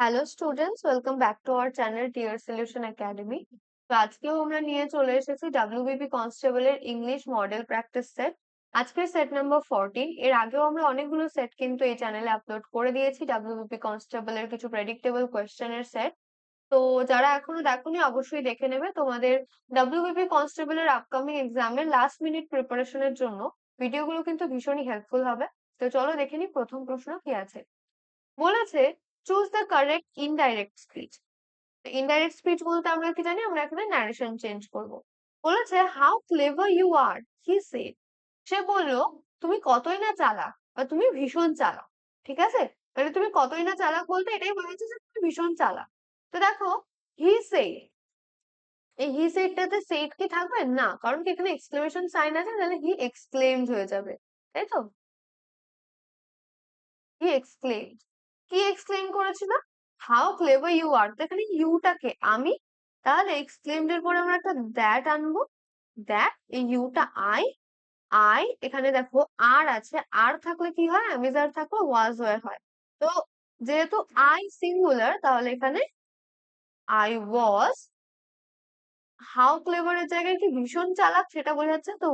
Hello students welcome back to our channel Tier Solution Academy তো আজকেও আমরা নিয়ে চলে এসেছি ডাব্লিউবিপি কনস্টেবলের ইংলিশ মডেল প্র্যাকটিস সেট আজকের সেট নাম্বার ফোরটিন এর আগেও আমরা অনেকগুলো সেট কিন্তু এই চ্যানেলে আপলোড করে দিয়েছি ডাব্লিউবিপি কনস্টেবলের কিছু প্রেডিক্টেবল কোয়েশ্চেনের সেট তো যারা এখনও দেখোনি, অবশ্যই দেখে নেবে। তোমাদের ডাব্লিউবিপি কনস্টেবলের আপকামিং এক্সামের লাস্ট মিনিট প্রিপারেশনের জন্য ভিডিওগুলো কিন্তু ভীষণই হেল্পফুল হবে। তো চলো দেখে নিই প্রথম প্রশ্ন কি আছে। বলেছে choose the correct indirect speech indirect speech বলতে আমরা কি জানি? আমরা এখানে ন্যারেশন চেঞ্জ করব। বলেছে how clever you are he said সে বলল, তুমি কতই না চালাক বা তুমি ভীষণ চালাক, ঠিক আছে? মানে তুমি কতই না চালাক বলতে এটাই বোঝাচ্ছে যে তুমি ভীষণ চালাক। তো দেখো হি সেড এই হি সেডটাতে সেড কি থাকবে? না, কারণ কি এখানে এক্সক্লেমেশন সাইন আছে? তাহলে হি এক্সক্লেমড হয়ে যাবে, তাই তো? হি এক্সক্লেমড কি এক্সপ্লেন করেছিল হাউ ক্লেভার ইউ আর তো এখানে ইউটাকে আমি, তাহলে এক্সক্লেমড এর পরে আমরা একটা দ্যাট আনব। দ্যাট এই ইউটা আই আই এখানে দেখো আর আছে। আর থাকলে কি হয়? অ্যামিজার থাকলে ওয়াজ ওয়ার হয়। তো যেহেতু আই সিঙ্গুলার তাহলে এখানে আই ওয়াজ হাউ ক্লেভারের জায়গায় কি ভীষণ চালাক সেটা বোঝাচ্ছে তো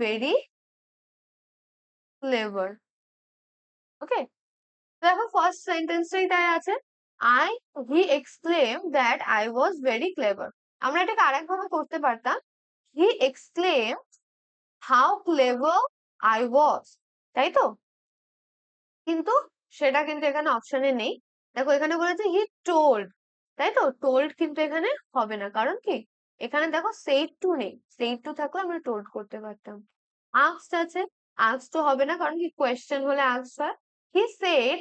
ভেরি ক্লেভার ওকে দেখো ফার্স্ট সেন্টেন্সটাই তাই আছে I he exclaim that I was very clever আমরা এটাকে আরেকভাবে করতে পারতাম he exclaim how clever I was তাই তো? কিন্তু সেটা কিন্তু এখানে অপশনে নেই। দেখো এখানে বলেছে হি টোল্ড তাই তো? টোল্ড কিন্তু এখানে হবে না। কারণ কি? এখানে দেখো সেইট টু নেই। সেইট টু থাকলে আমরা টোল্ড করতে পারতাম। আক্সড আছে। আক্সড হবে না। কারণ কি? কোয়েশ্চেন হলে আক্সড হয়। He said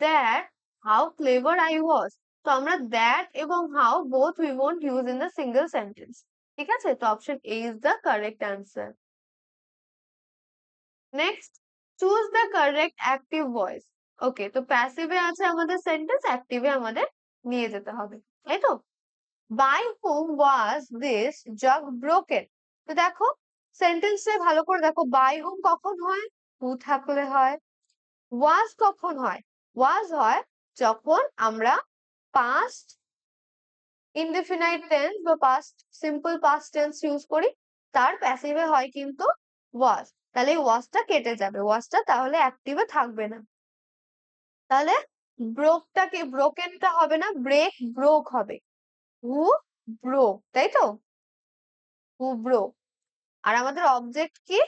that how clever I was তো আমরা দ্যাট এবং how both we won't use in the single sentence ঠিক আছে? তো option A correct answer next choose the correct active voice okay তো প্যাসিভে আছে আমাদের সেন্টেন্স অ্যাক্টিভে আমাদের নিয়ে যেতে হবে, তাই তো? By whom was this jug broken তো দেখো সেন্টেন্সে ভালো করে দেখো বাই হুম কখন হয়? হু থাকলে হয়? ওয়াজ কখন হয়? ওয়াজ হয় যখন আমরা পাস্ট ইনডিফিনাইট টেন্স বা past simple past tense use করি, তার প্যাসিভে হয় কিন্তু ওয়াজ তাহলে এই ওয়াজটা কেটে যাবে। ওয়াজটা তাহলে অ্যাক্টিভে থাকবে না। তাহলে ব্রোকটাকে ব্রোকেনটা হবে না ব্রেক ব্রোক হবে। হু ব্রোক তাই তো? হু ব্রোক আর আমাদের অবজেক্ট কি?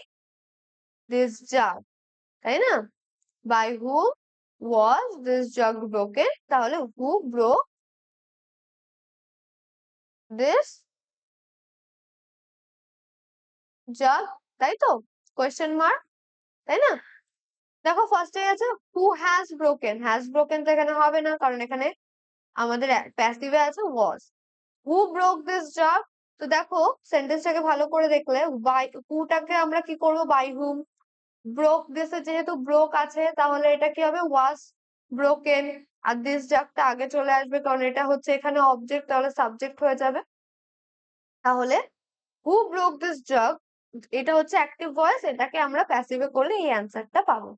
দিস জাগ তাই না? By who was this jug broken তাহলে হু ব্রোক দিস জাগ তাই তো? কোয়েশ্চেন মার্ক তাই না? দেখো ফার্স্টে আছে who has broken has broken তো এখানে হবে না, কারণ এখানে আমাদের প্যাসিভে আছে was who broke this jug তো দেখো সেন্টেন্সটাকে ভালো করে দেখলে বাই হুটাকে আমরা কি করব? বাই হুম ব্রোক দিস যেহেতু ব্রোক আছে, তাহলে এটা কি হবে? ওয়াজ ব্রোকেন আর দিস জাগটা আগে চলে আসবে, কারণ এটা হচ্ছে এখানে অবজেক্ট তাহলে সাবজেক্ট হয়ে যাবে। তাহলে হু ব্রোক দিস জগ এটা হচ্ছে অ্যাক্টিভ ভয়েস এটাকে আমরা প্যাসিভে করলে এই অ্যান্সারটা পাবো।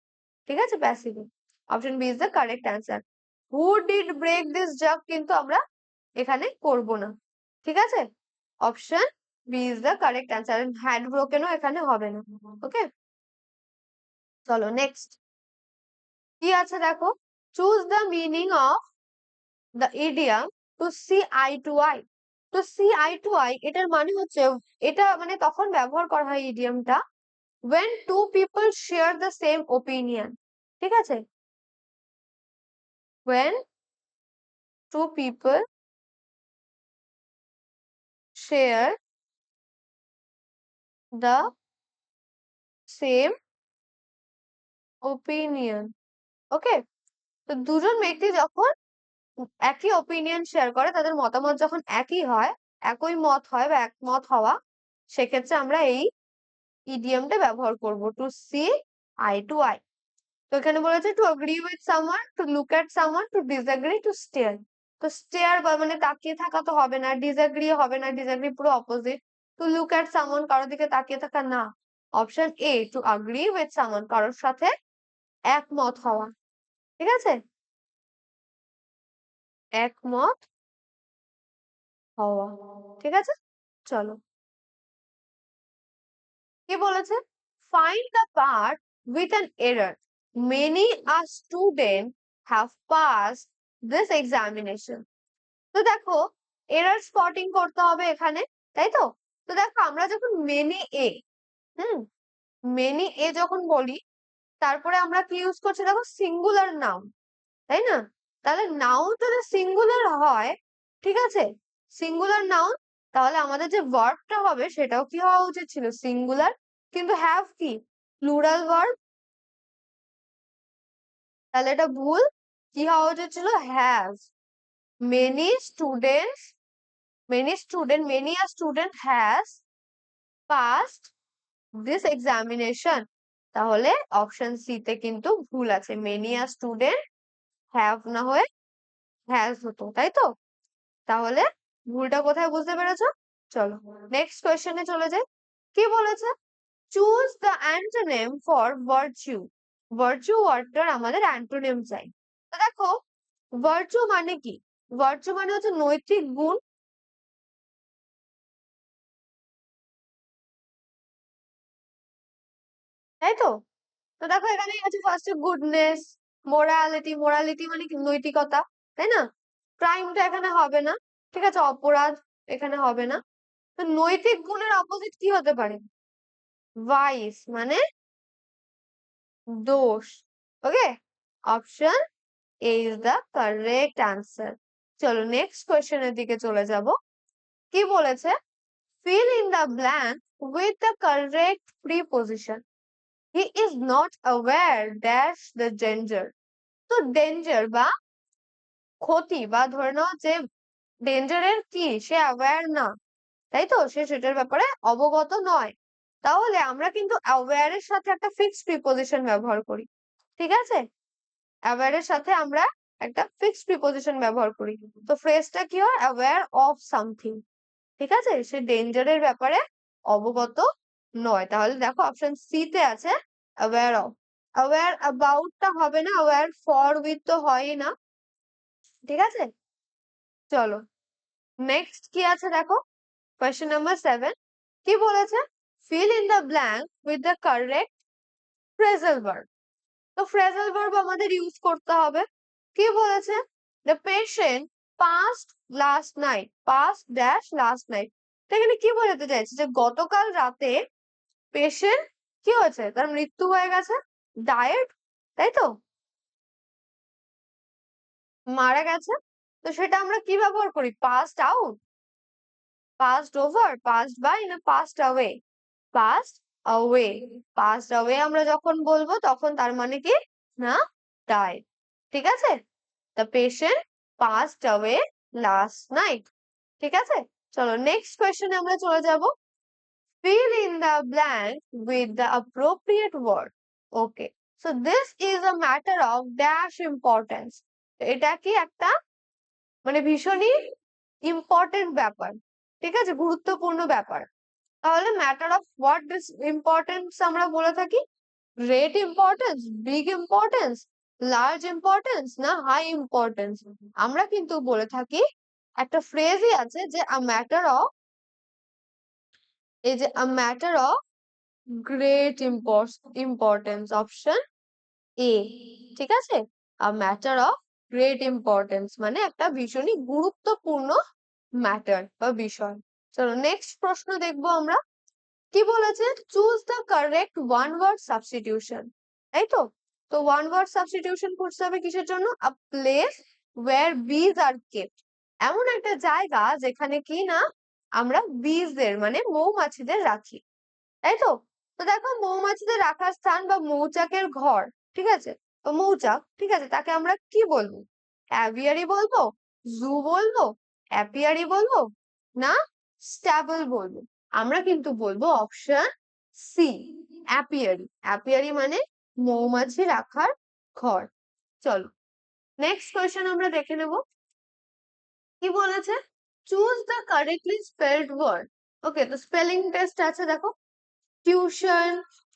ঠিক আছে? প্যাসিভে option B is the correct answer who did break this jug কিন্তু আমরা এখানে করব না। ঠিক আছে? Option B is the correct answer had ব্রোকেনও এখানে হবে না। ওকে চলো নেক্সট কি আছে দেখো? Choose the meaning of the idiom to see eye to eye তো সি আই টু আই এটার মানে হচ্ছে এটা মানে তখন ব্যবহার করা হয় ইডিয়ামটা when two people share the same opinion. ঠিক আছে? When two people share the same opinion. ওকে তো দুজন ব্যক্তি যখন একই ওপিনিয়ন শেয়ার করে তাদের মতামত যখন একই হয় একই মত হয় বা একমত হওয়া সেক্ষেত্রে আমরা এই ইডিয়ামটা ব্যবহার করব to see eye to eye তো এখানে বলেছে to agree with someone to look at someone to disagree to stare তো স্টেয়ার বা মানে তাকিয়ে থাকা তো হবে না ডিসএগ্রি হবে না ডিসএগ্রি পুরো opposite to look at someone কারোর দিকে তাকিয়ে থাকা না। Option A to agree with someone কারোর সাথে একমত হওয়া, ঠিক আছে? একমত হওয়া, ঠিক আছে? চলো। কি বলেছে? Find the part with an error many are student have pass this examination তো দেখো এরর স্পটিং করতে হবে এখানে, তাই তো? তো দেখো, আমরা যখন many a hmm? Many a যখন বলি তারপরে আমরা কি ইউজ করছি? দেখো সিঙ্গুলার নাউন তাই না? তাহলে নাউন যদি সিঙ্গুলার হয়, ঠিক আছে? সিঙ্গুলার নাউন তাহলে আমাদের যে ভার্বটা হবে সেটাও কি হওয়া উচিত ছিল? সিঙ্গুলার কিন্তু হ্যাভ কি? প্লুরাল ভার্ব তাহলে এটা ভুল। কি হওয়া উচিত ছিল? Have many students many student many a student has passed this examination তাহলে অপশন সি তে কিন্তু ভুল আছে। মেনি আ স্টুডেন্ট হ্যাভ না হয়ে হ্যাজ হতো, তাই তো? তাহলে ভুলটা কোথায় বুঝতে পেরেছ? চলো নেক্সট কোয়েশ্চনে চলে যাই। কি বলেছে? Choose the antonym for virtue virtue ওয়ার্ডটার আমাদের অ্যান্টোনেম চাই। তো দেখো ভার্চু মানে কি? ভার্চু মানে হচ্ছে নৈতিক গুণ তাই তো? তো দেখো এখানে আছে ফার্স্টে গুডনেস মোরালিটি মোরালিটি মানে নৈতিকতা, তাই না? ক্রাইমটা এখানে হবে না, ঠিক আছে? অপরাধ এখানে হবে না। তো নৈতিক গুণের অপোজিট কি হতে পারে? ভাইস মানে দোষ। Okay option A is the correct answer চলো নেক্সট কোয়েশ্চেনের দিকে চলে যাব। কি বলেছে? Fill in the blank with the correct preposition he is not aware dash the danger তো ডেঞ্জার বা ক্ষতি বা ধরে নাও যে ডেঞ্জারের কি? সে অ্যাওয়ার না। তাই তো? সে সেটার ব্যাপারে অবগত নয়। তাহলে আমরা কিন্তু অ্যাওয়ার এর সাথে একটা ফিক্সড প্রিপোজিশন ব্যবহার করি। ঠিক আছে? অ্যাওয়ার এর সাথে আমরা একটা ফিক্সড প্রিপোজিশন ব্যবহার করি। তো ফ্রেজটা কি হয়? অ্যাওয়ার অফ সামথিং ঠিক আছে? সে ডেঞ্জারের ব্যাপারে অবগত নয়। তাহলে দেখো অপশন সি তে আছে অ্যাওয়ার অফ অ্যাওয়ার অ্যাবাউটটা হবে না অ্যাওয়ার ফর উইথ তো হয়ই না। ঠিক আছে? চলো। নেক্সট কি আছে দেখো? কোয়েশ্চেন নাম্বার সেভেন কি বলেছে? Fill in the blank with the correct phrasal verb তো ফ্রেজাল ভার্ব আমাদের ইউজ করতে হবে। কি বলেছে? The patient passed last night passed dash last night তো এখানে কি বোঝাতে চাইছে? যে গতকাল রাতে পেশেন্ট কি হয়েছে? তার মৃত্যু হয়ে গেছে? ডায়েট তাই তো? মারা গেছে? তো সেটা আমরা কি ব্যবহার করি? Passed out passed over passed by না passed away passed away passed away আমরা যখন বলব, তখন তার মানে কি? না ডায়েড ঠিক আছে? The patient passed away last night ঠিক আছে? চলো নেক্সট কোয়েশ্চেনে আমরা চলে যাব। Fill in the blank with the appropriate word. Okay. So, this is a matter of dash importance. এটা কি একটা মানে ভীষণই ইম্পর্টেন্ট ব্যাপার। ঠিক আছে? গুরুত্বপূর্ণ ব্যাপার। তাহলে matter of what this importance আমরা বলে থাকি? Great importance big importance large importance না হাই ইম্পর্টেন্স আমরা কিন্তু বলে থাকি একটা ফ্রেজই আছে যে আ ম্যাটার অফ এই যে a matter of great importance option A ঠিক আছে? A matter of great importance মানে একটা ভীষণই গুরুত্বপূর্ণ ম্যাটার বা বিষয়। চলো নেক্সট প্রশ্ন দেখব আমরা। কি বলেছে? Choose the correct one word substitution তাই তো? তো ওয়ান ওয়ার্ড সাবস্টিটিউশন করতে হবে কিসের জন্য? আ প্লেস ওয়ার বিজ আর কেপ্ট এমন একটা জায়গা যেখানে কি না আমরা বীজদের মানে মৌমাছিদের রাখি, তাই তো? তো দেখো মৌমাছিদের রাখার স্থান বা মৌচাকের ঘর, ঠিক আছে? তো মৌচাক, ঠিক আছে, তাকে আমরা কি বলব? অ্যাভিয়ারি বলব? জু বলব? অ্যাপিয়ারি বলব? না? স্ট্যাবল বলব। আমরা কিন্তু বলব অপশন সি, অ্যাপিয়ারি। অ্যাপিয়ারি মানে মৌমাছি রাখার ঘর। চলো, নেক্সট কোয়েশ্চেন আমরা দেখে নেব। কি বলেছে? Choose the correctly spelled word okay তো স্পেলিং টেস্ট আছে, দেখো। Tuition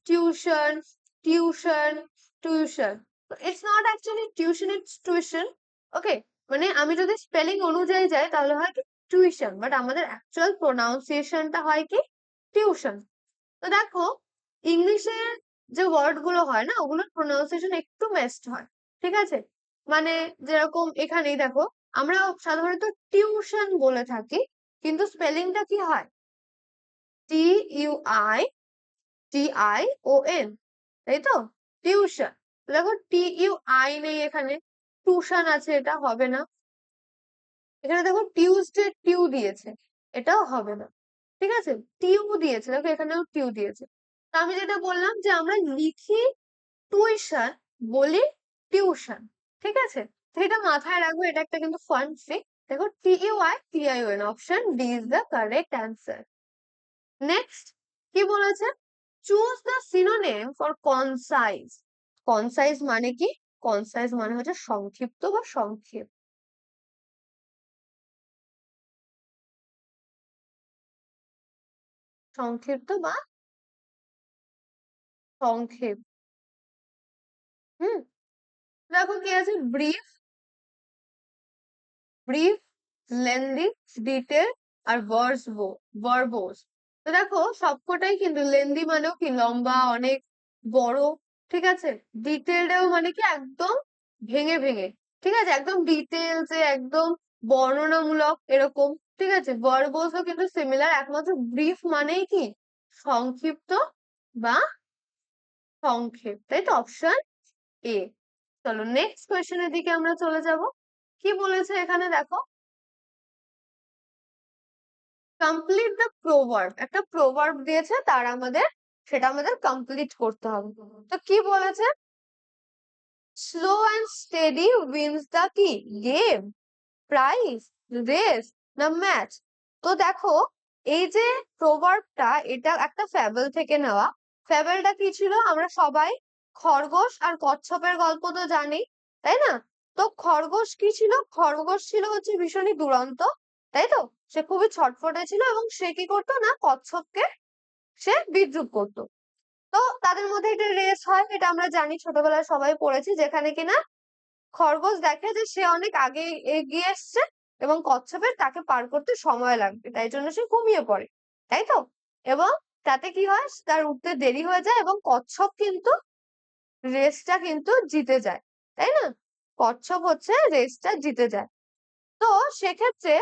tuition tuition tuition it's not actually tuition it's tuition okay মানে আমি যদি স্পেলিং অনুযায়ী যাই, তাহলে হয় কি? টিউশন বাট আমাদের অ্যাকচুয়াল প্রোনাউন্সিয়েশনটা হয় কি? টিউশন তো দেখো ইংলিশের যে ওয়ার্ডগুলো হয় না, ওগুলোর প্রোনাউন্সিয়েশন একটু মেসড হয়, ঠিক আছে? মানে যেরকম এখানেই দেখো আমরা সাধারণত টিউশন বলে থাকি, কিন্তু স্পেলিংটা কি হয়? T U I T I O N তাই তো? টিউশন। দেখো টি ইউ আই নেই এখানে, টিউশন আছে, এটা হবে না। এখানে দেখো টিউসডে টিউ দিয়েছে, এটাও হবে না। ঠিক আছে? টিউ দিয়েছে, দেখো এখানেও টিউ দিয়েছে। তো আমি যেটা বললাম যে আমরা লিখি টুইশন বলি টিউশন, ঠিক আছে? এটা মাথায় রাখব, এটা একটা কিন্তু ফান ট্রিক দেখো T U T I O N option D is the correct answer next কি বলেছে? Choose the synonym for concise concise মানে কি? কনসাইজ মানে হচ্ছে সংক্ষিপ্ত বা সংক্ষেপ। সংক্ষিপ্ত বা সংক্ষেপ। হুম, দেখো কি আছে? ব্রিফ ব্রিফ লেন্দি ডিটেল আর ভার্সবো ভার্বোস তো দেখো সবকটাই কিন্তু লেন্দি মানেও কি লম্বা, অনেক, বড়, ঠিক আছে? ডিটেলডেও মানে কি একদম ভেঙে ভেঙে, ঠিক আছে? একদম ডিটেলসে একদম বর্ণনামূলক এরকম, ঠিক আছে? ভার্বোসও কিন্তু সিমিলার একমাত্র ব্রিফ মানেই কি? সংক্ষিপ্ত বা সংক্ষেপ, তাই তো? অপশন এ চলো নেক্সট কোয়েশ্চেনের দিকে আমরা চলে যাব। কি বলেছে এখানে দেখো? কমপ্লিট দ্য প্রোভার্ব একটা প্রোভার্ব দিয়েছে, তার আমাদের, সেটা আমাদের কমপ্লিট করতে হবে। তো কি বলেছে? Slow and steady wins the কি গেম প্রাইজ রেস না ম্যাচ তো দেখো, এই যে প্রোভার্বটা এটা একটা ফ্যাবল থেকে নেওয়া। ফ্যাবলটা কি ছিল? আমরা সবাই খরগোশ আর কচ্ছপের গল্প তো জানি, তাই না? তো খরগোশ কি ছিল? খরগোশ ছিল হচ্ছে ভীষণই দুরন্ত, তাই তো? সে খুবই ছটফটে ছিল এবং সে কি করতো না, কচ্ছপকে সে বিদ্রুপ করতো। তো তাদের মধ্যে একটা রেস হয়, এটা আমরা জানি, ছোটবেলায় সবাই পড়েছি, যেখানে কিনা খরগোশ দেখে যে সে অনেক আগে এগিয়ে এসছে এবং কচ্ছপের তাকে পার করতে সময় লাগবে, তাই জন্য সে ঘুমিয়ে পড়ে, তাই তো? এবং তাতে কি হয়, তার উঠতে দেরি হয়ে যায় এবং কচ্ছপ কিন্তু রেসটা কিন্তু জিতে যায়, তাই না? কচ্ছপ হচ্ছে রেসটা জিতে যায়। তো সেক্ষেত্রে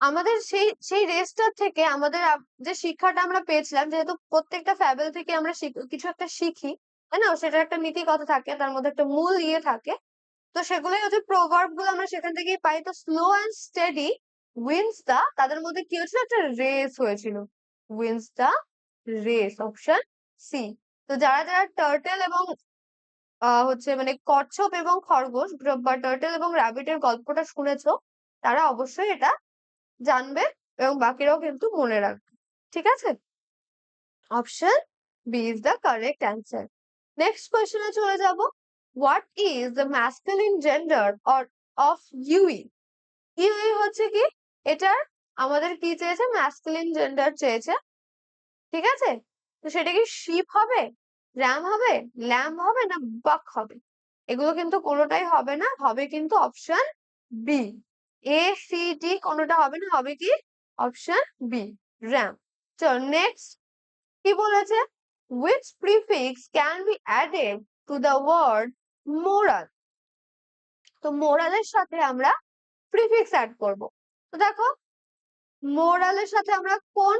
আমাদের সেই সেই রেসটার থেকে আমাদের যে শিক্ষাটা আমরা পেয়েছিলাম, যেহেতু প্রত্যেকটা ফ্যাবেল থেকে আমরা কিছু একটা শিখি, তাই না? সেটার একটা নীতি কথা থাকে, তার মধ্যে একটা মূল ইয়ে থাকে। তো সেগুলোই হচ্ছে প্রভাবগুলো আমরা সেখান থেকেই পাই। তো slow and steady wins the তাদের মধ্যে কি হয়েছিল? একটা রেস হয়েছিল। Wins the race option C তো যারা যারা টার্টেল এবং হচ্ছে মানে কচ্ছপ এবং খরগোশ বা টার্টেল এবং র্যাবিটের গল্পটা শুনেছো, তারা অবশ্যই এটা জানবে এবং বাকিরাও কিন্তু মনে রাখবে, ঠিক আছে? Option B is the correct answer next কোয়েশ্চেনে চলে যাব। What is the masculine gender or of ewe ewe হচ্ছে কি? এটার আমাদের কি চেয়েছে? ম্যাসকুলিন জেন্ডার চেয়েছে, ঠিক আছে? তো সেটা কি শিপ হবে? র্যাম হবে? ল্যাম্প হবে না বাক হবে? এগুলো কিন্তু কোনোটাই হবে না, হবে কিন্তু option B A C D কোনোটা হবে না, হবে কি? অপশন বি র্যাম চল নেক্সট কি বলেছে? Which prefix can be added to the word moral? তো মোরালের সাথে আমরা প্রিফিক্স অ্যাড করব। তো দেখো মোরালের সাথে আমরা কোন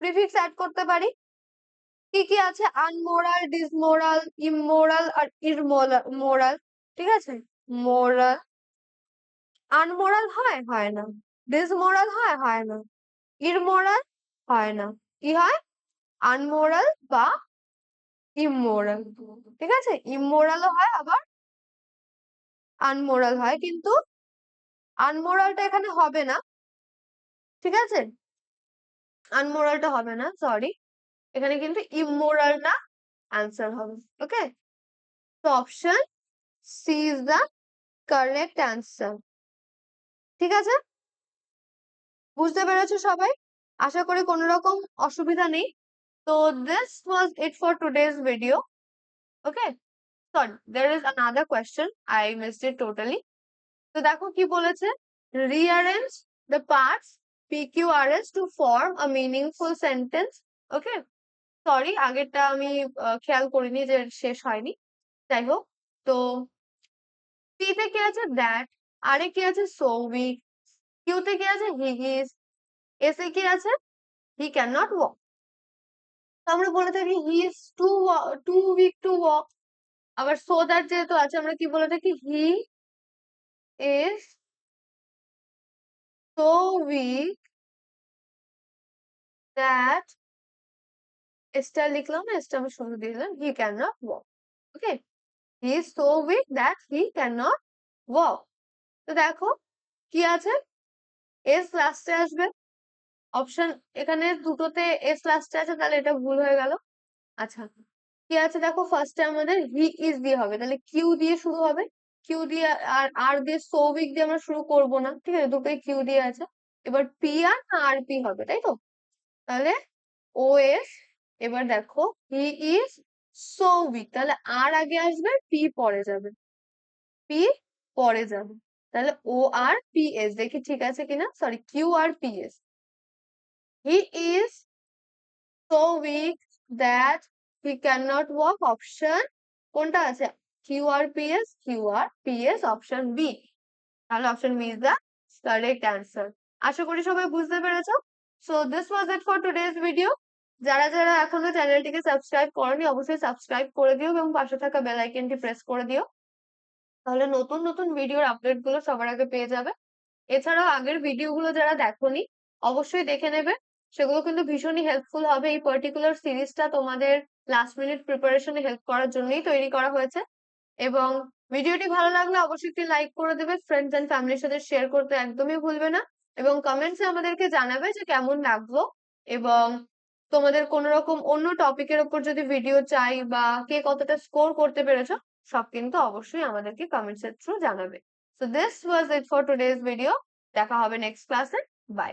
প্রিফিক্স অ্যাড করতে পারি? কি কি আছে? আনমোরাল, ডিসমোরাল ইমোরাল আর ইরমোরাল মোরাল, ঠিক আছে? মোরাল, আনমোরাল হয়? হয় না। ডিসমোরাল হয়? হয় না। ইরমোরাল হয় না। কি হয়? আনমোরাল বা ইমোরাল ঠিক আছে? ইমোরালও হয় আবার আনমোরাল হয়, কিন্তু আনমোরালটা এখানে হবে না। ঠিক আছে? আনমোরালটা হবে না সরি এখানে কিন্তু ইমোরাল না আনসার হবে ওকে তো option C is the correct answer ঠিক আছে? বুঝতে পেরেছ সবাই? আশা করি কোনো রকম অসুবিধা নেই। তো this was it for today's video okay sorry there is another question I missed it totally তো দেখো কি বলেছে? rearrange the parts PQRS to form a meaningful sentence okay sorry, আগেরটা আমি খেয়াল করিনি যে শেষ হয়নি। যাই হোক, তো তে কি আছে দ্যাট আরে কি আছে সো উইক কিউ তে কি আছে হি ইজ এস কি আছে? হি ক্যান নট ওয়াক আমরা বলে থাকি he is to to weak to walk আবার সো দ্যাট যেহেতু আছে, আমরা কি বলে থাকি? He is so weak that এসটা লিখলাম এসটা আমি শুরু দিয়ে দিলাম he can not walk okay he is so weak that he can not walk তো দেখো কি আছে? এস লাস্টে আসবে। অপশন এখানে দুটোতে এস লাস্টে আছে, তাহলে এটা ভুল হয়ে গেল। আচ্ছা কি আছে দেখো? ফার্স্টে আমাদের হি ইজ দিয়ে হবে। তাহলে কিউ দিয়ে শুরু হবে। কিউ দিয়ে আর আর দিয়ে সো উইক দিয়ে আমরা শুরু করব না। ঠিক আছে? দুটোই কিউ দিয়ে আছে। এবার পি আর আর পি হবে, তাই তো? তাহলে ও এস এবার দেখো হি ইজ সৌভিক তাহলে আর আগে আসবে পি পরে যাবে। পি পরে যাবে। তাহলে ও আর পি এস দেখি ঠিক আছে কিনা? Sorry Q R P S he is so weak that he can not walk option কোনটা আছে? Q R P S Q R P S option B তাহলে option B is the correct answer আশা করি সবাই বুঝতে পেরেছ। So this was it for today's video যারা যারা এখনও চ্যানেলটিকে সাবস্ক্রাইব করনি, অবশ্যই সাবস্ক্রাইব করে দিও এবং পাশে থাকা বেল আইকনটি প্রেস করে দিও। তাহলে নতুন নতুন ভিডিওর আপডেটগুলো সবার আগে পেয়ে যাবে। এছাড়াও আগের ভিডিওগুলো যারা দেখোনি, অবশ্যই দেখে নেবে। সেগুলো কিন্তু ভীষণই হেল্পফুল হবে। এই পার্টিকুলার সিরিজটা তোমাদের লাস্ট মিনিট প্রিপারেশনে হেল্প করার জন্যই তৈরি করা হয়েছে। এবং ভিডিওটি ভালো লাগলে অবশ্যই একটি লাইক করে দেবে। ফ্রেন্ডস এন্ড ফ্যামিলির সাথে শেয়ার করতে একদমই ভুলবে না। এবং কমেন্টসে আমাদেরকে জানাবে যে কেমন লাগল। এবং তোমাদের কোন রকম অন্য টপিকের উপর যদি ভিডিও চাই বা কে কতটা স্কোর করতে পেরেছ, সব কিন্তু অবশ্যই আমাদেরকে কমেন্টসের থ্রু জানাবে। So this was it for today's video দেখা হবে নেক্সট ক্লাসে বাই